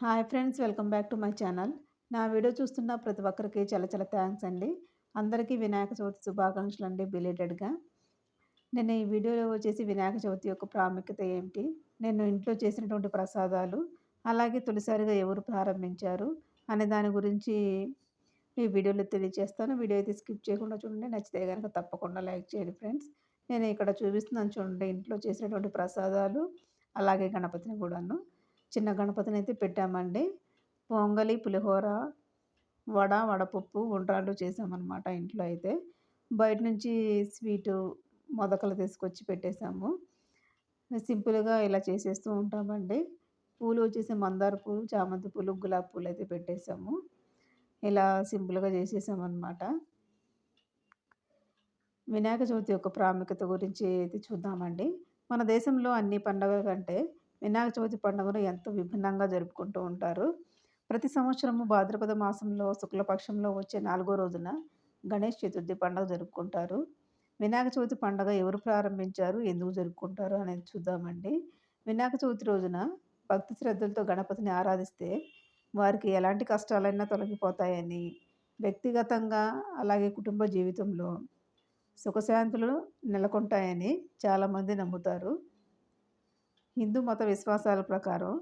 Hi friends welcome back to my channel. నా video చూస్తున్న ప్రతి ఒక్కరికి చాలా చాలా థ్యాంక్స్ అండి. అందరికీ వినాయక చవితి శుభాకాంక్షలు అండి బిలేటెడ్గా నేను ఈ వీడియోలో వచ్చేసి వినాయక చవితి యొక్క ప్రాముఖ్యత ఏమిటి నేను ఇంట్లో చేసినటువంటి ప్రసాదాలు అలాగే తొలిసారిగా ఎవరు ప్రారంభించారు అనే దాని గురించి ఈ వీడియోలో తెలియజేస్తాను. వీడియో అయితే స్కిప్ చేయకుండా చూడండి నచ్చితే కనుక తప్పకుండా లైక్ చేయండి ఫ్రెండ్స్. నేను ఇక్కడ చూపిస్తున్నాను చూడండి ఇంట్లో చేసినటువంటి ప్రసాదాలు అలాగే గణపతిని కూడాను. చిన్న గణపతిని అయితే పెట్టామండి. పొంగలి పులిహోర వడ వడపప్పు ఉండ్రాళ్ళు చేసామన్నమాట ఇంట్లో అయితే. బయట నుంచి స్వీటు మొదకలు తీసుకొచ్చి పెట్టేశాము. సింపుల్గా ఇలా చేసేస్తూ ఉంటామండి. పూలు వచ్చేసి మందార పూలు చామంతి పూలు గులాబీ పూలు అయితే పెట్టేశాము. ఇలా సింపుల్గా చేసేసామన్నమాట. వినాయక చవితి యొక్క ప్రాముఖ్యత గురించి అయితే చూద్దామండి. మన దేశంలో అన్ని పండుగల కంటే వినాయక చవితి పండుగను ఎంతో విభిన్నంగా జరుపుకుంటూ ఉంటారు. ప్రతి సంవత్సరము భాద్రపద మాసంలో శుక్లపక్షంలో వచ్చే నాలుగో రోజున గణేష్ చతుర్థి పండుగ జరుపుకుంటారు. వినాయక చవితి పండుగ ఎవరు ప్రారంభించారు ఎందుకు జరుపుకుంటారు అనేది చూద్దామండి. వినాయక చవితి రోజున భక్తి శ్రద్ధలతో గణపతిని ఆరాధిస్తే వారికి ఎలాంటి కష్టాలైనా తొలగిపోతాయని వ్యక్తిగతంగా అలాగే కుటుంబ జీవితంలో సుఖశాంతులు నెలకొంటాయని చాలామంది నమ్ముతారు. హిందూ మత విశ్వాసాల ప్రకారం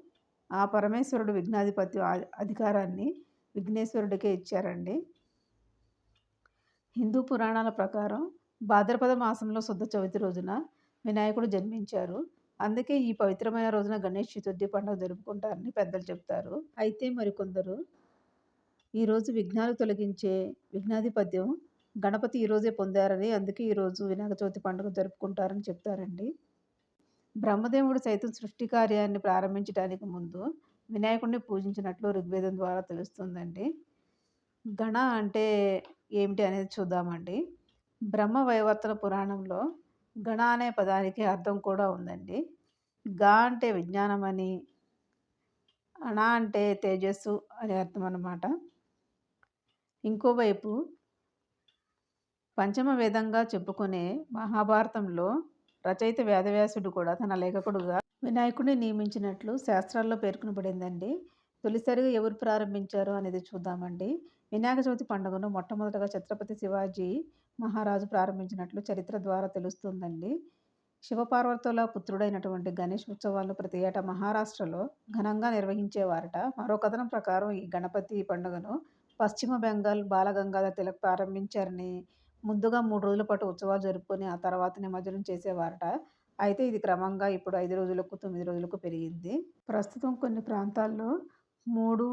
ఆ పరమేశ్వరుడు విఘ్నాధిపత్య అధికారాన్ని విఘ్నేశ్వరుడికే ఇచ్చారండి. హిందూ పురాణాల ప్రకారం భాద్రపద మాసంలో శుద్ధ చవితి రోజున వినాయకుడు జన్మించారు. అందుకే ఈ పవిత్రమైన రోజున గణేష్ చతుర్థి పండుగ జరుపుకుంటారని పెద్దలు చెప్తారు. అయితే మరికొందరు ఈరోజు విఘ్నాలు తొలగించే విఘ్నాధిపత్యం గణపతి ఈరోజే పొందారని అందుకే ఈరోజు వినాయక చవితి పండుగ జరుపుకుంటారని చెప్తారండి. బ్రహ్మదేవుడు సైతం సృష్టి కార్యాన్ని ప్రారంభించడానికి ముందు వినాయకుడిని పూజించినట్లు ఋగ్వేదం ద్వారా తెలుస్తుందండి. గణ అంటే ఏమిటి అనేది చూద్దామండి. బ్రహ్మ వైవర్తన పురాణంలో గణ అనే పదానికి అర్థం కూడా ఉందండి. గా అంటే విజ్ఞానం అని అణ అంటే తేజస్సు అని అర్థం అన్నమాట. ఇంకోవైపు పంచమ వేదంగా చెప్పుకునే మహాభారతంలో రచయిత వేదవ్యాసుడు కూడా తన లేఖకుడుగా వినాయకుడిని నియమించినట్లు శాస్త్రాల్లో పేర్కొనబడిందండి. తొలిసారిగా ఎవరు ప్రారంభించారు అనేది చూద్దామండి. వినాయక చవితి పండుగను మొట్టమొదటగా ఛత్రపతి శివాజీ మహారాజు ప్రారంభించినట్లు చరిత్ర ద్వారా తెలుస్తుందండి. శివపార్వతుల పుత్రుడైనటువంటి గణేష్ ఉత్సవాలు ప్రతి ఏటా మహారాష్ట్రలో ఘనంగా నిర్వహించేవారట. మరో కథనం ప్రకారం ఈ గణపతి పండుగను పశ్చిమ బెంగాల్ బాలగంగాధర్ తిలక్ ప్రారంభించారని ముందుగా మూడు రోజుల పాటు ఉత్సవాలు జరుపుకొని ఆ తర్వాత నిమజ్జనం చేసేవారట. అయితే ఇది క్రమంగా ఇప్పుడు ఐదు రోజులకు తొమ్మిది రోజులకు పెరిగింది. ప్రస్తుతం కొన్ని ప్రాంతాల్లో మూడు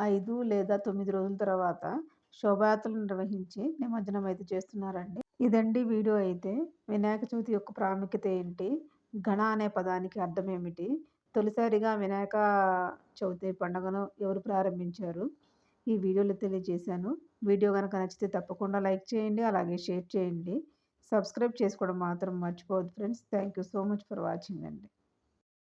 ఐదు లేదా తొమ్మిది రోజుల తర్వాత శోభాయాత్రలు నిర్వహించి నిమజ్జనం అయితే చేస్తున్నారండి. ఇదండి వీడియో అయితే. వినాయక చవితి యొక్క ప్రాముఖ్యత ఏంటి? గణ అనే పదానికి అర్థం ఏమిటి? తొలిసారిగా వినాయక చవితి పండుగను ఎవరు ప్రారంభించారు? ఈ వీడియోలో తెలియజేశాను. వీడియో కనుక నచ్చితే తప్పకుండా లైక్ చేయండి అలాగే షేర్ చేయండి. సబ్స్క్రైబ్ చేసుకోవడం మాత్రం మర్చిపోవద్దు friends. Thank you so much for watching అండి.